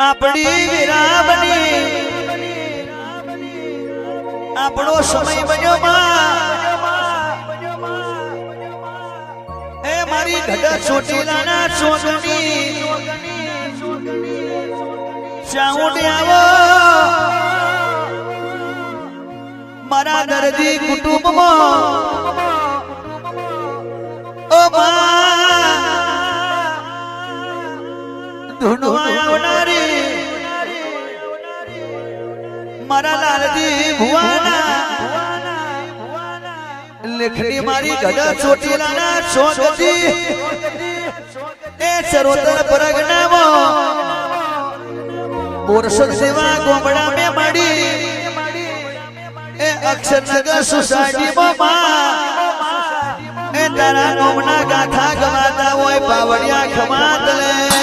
આપણી વિરામની, આપણો સમય બન્યો એ મારી ઘડા ચોટીલાના ચોગની ચાઉંડે આવો. મારા દર્દી કુટુંબમાં મારા લાલજી ભુવાના લેખડી મારી ગડા ચોટીલાના ચોકતી એ સરોતર પરગનામાં બોરસદ સેવા ગોમડા મે માડી એ અક્ષરનગર સોસાયટીમાં માં એ તારા નોમના ગાથા ગવાતા હોય પાવડિયા ખમાત લે.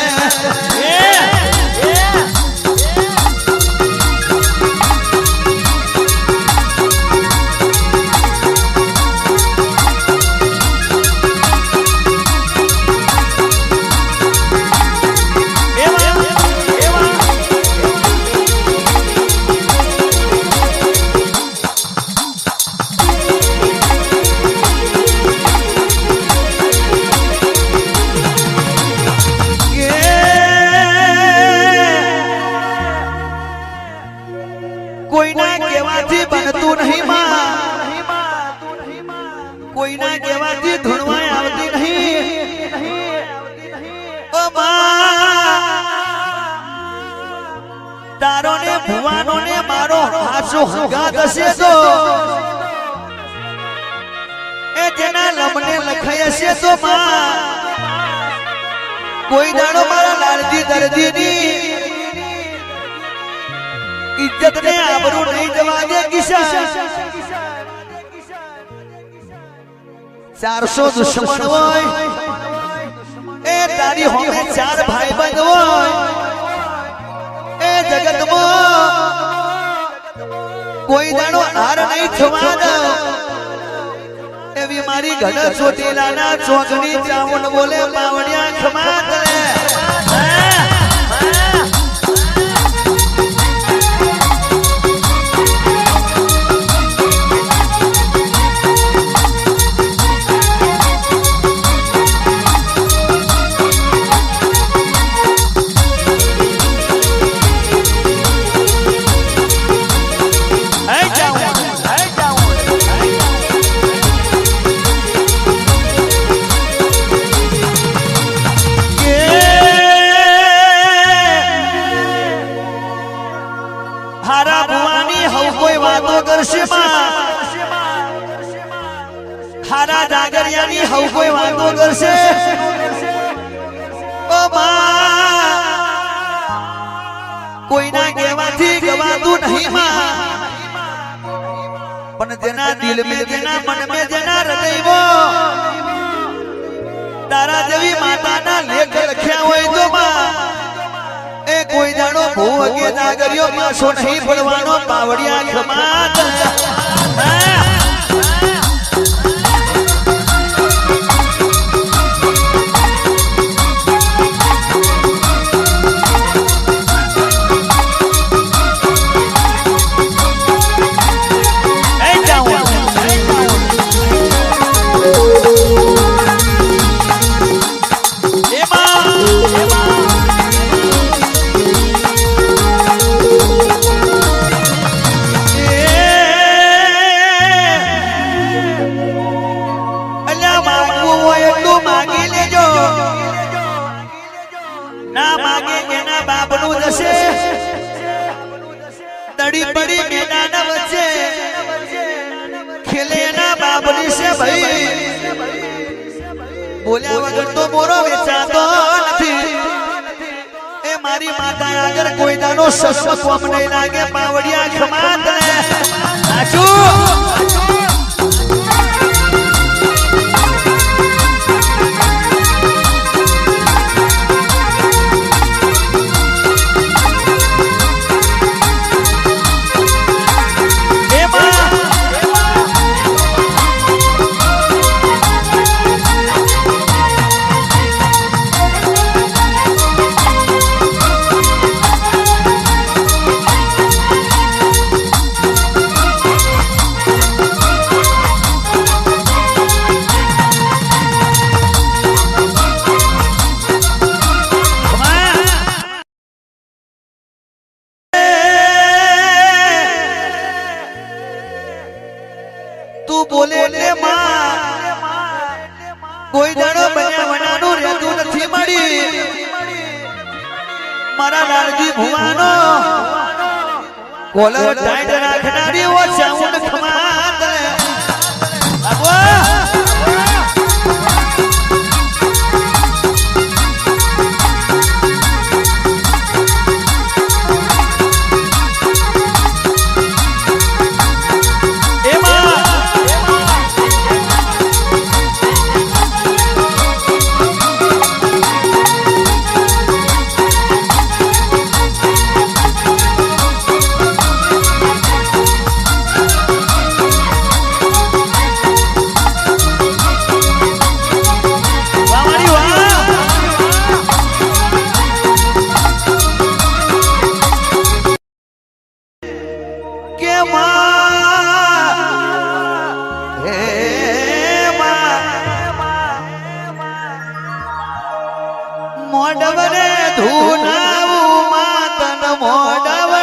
જેના લમને લખાય છે તો માં. કોઈ દાડો મારા લાલજી દરજીની ઇજ્જત ને આબરૂ નહીં જવા દે કિશા ચારસો દુશ્મન હોય. એ તારી હોમે ચાર ભાઈ બંધ હોય. એ જગતમાં કોઈ દાડો હાર નહીં થવા દો. મારી ચોટેલા ના ચોકડી ચાવણ બોલે પાવડિયા ખમા કરે. જેના દિલ મે જેના મન મે જેના હૃદયમાં. તારા જેવી માતાના લેખ લખ્યા હોય તો માં એ કોઈ જાણો ભૂ કે જાગરિયો પાછો નહીં પડવાનો પાવડિયા ખમાત બોલ્યા વગર તો મોરો વેચાતો નથી. એ મારી માતા આગળ કોઈ દાનો સસ્તો કોમ નહીં લાગે પાવડિયા ખમાત. સાચું કોઈ દાડો બન્યા વનાનું રહેતું નથી મળી. મારા લાલજી ભુવાનો. કોલર ટાઈટ રાખનારી ઓછા મોડવરે ધૂનાવું માતન મોડવરે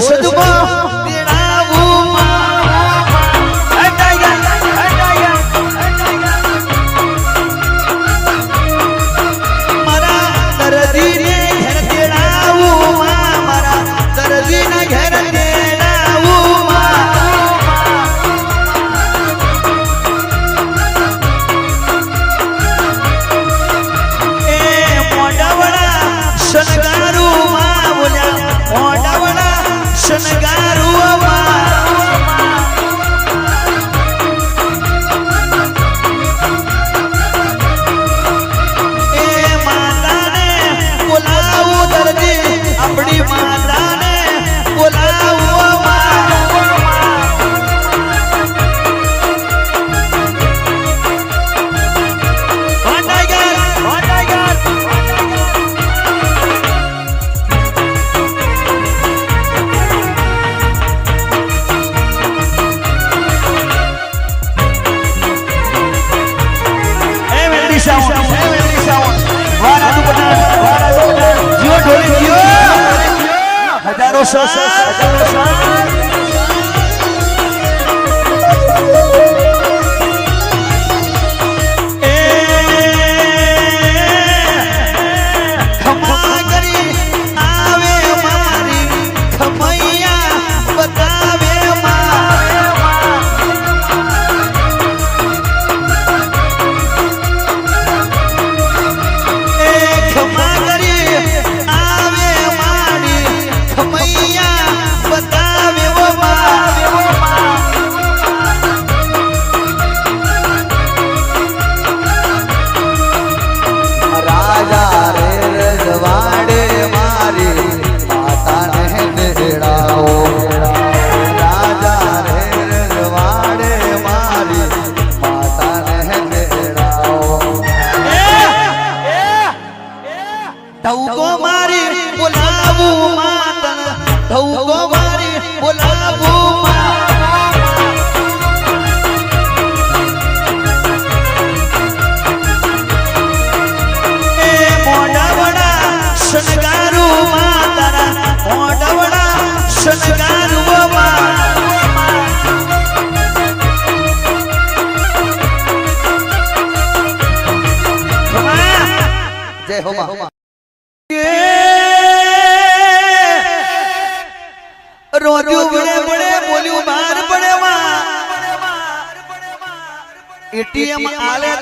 Quando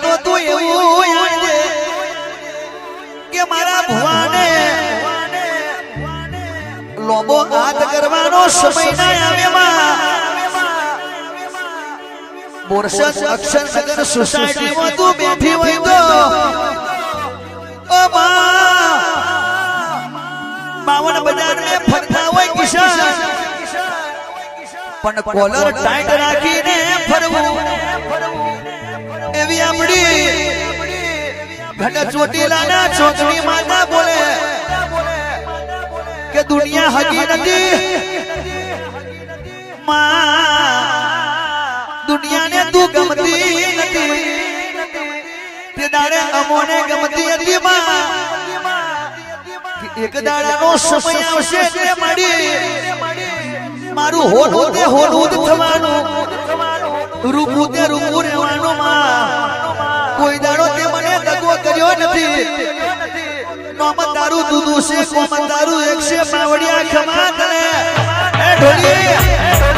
તો તું એવું યાદ કે મારા ભુવાને લોબો હાથ કરવાનો સમય ના આવે બોરસદ અક્ષરનગર સોસાયટીમાં તું બેઠી હોય તો ફરતા હોય પણ કોલર ટાઈટ રાખીને ફરવું. એવી આપણી ઘટ ચોટીલાના છોકરી માતા બોલે કે દુનિયા હજી નથી. દુનિયાને તું ગમતી નથી. તે દાડે અમોને ગમતી હતી એક દાડાનો સમય આવશે તે મારું હોલ હોતે હોલ જ થવાનું. રૂપું તે રૂપું રહેવાનું કોઈ દાડો તે મને દગો કર્યો નથી. નોમ તારું દૂધું છે કોમ તારું એક છે બાવડિયા ખમા તને એ ઢોલી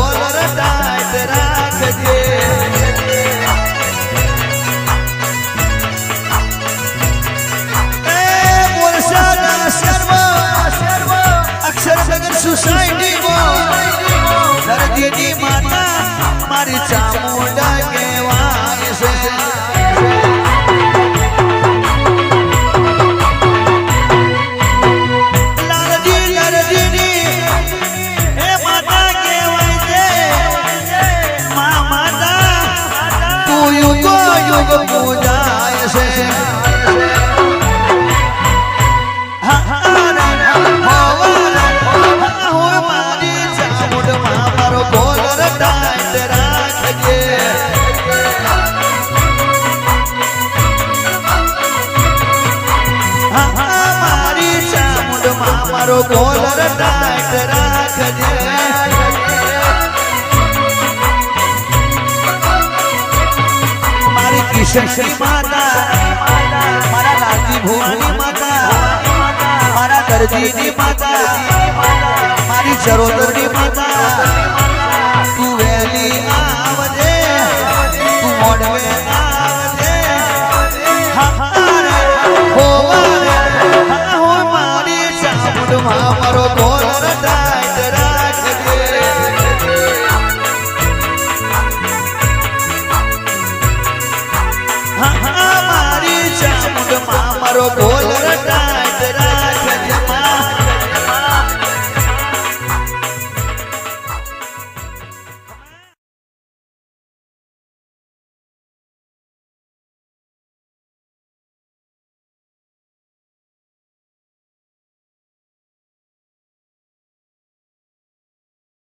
મારો કોલર ટાઈટ રાખજે મારી કિશન માતા મારા લાલજી ભુવાની માતા મારા દરજીની માતા મારી ચરોતરની માતા તું વહેલી આવજે તું મોડવે આવજે. હા,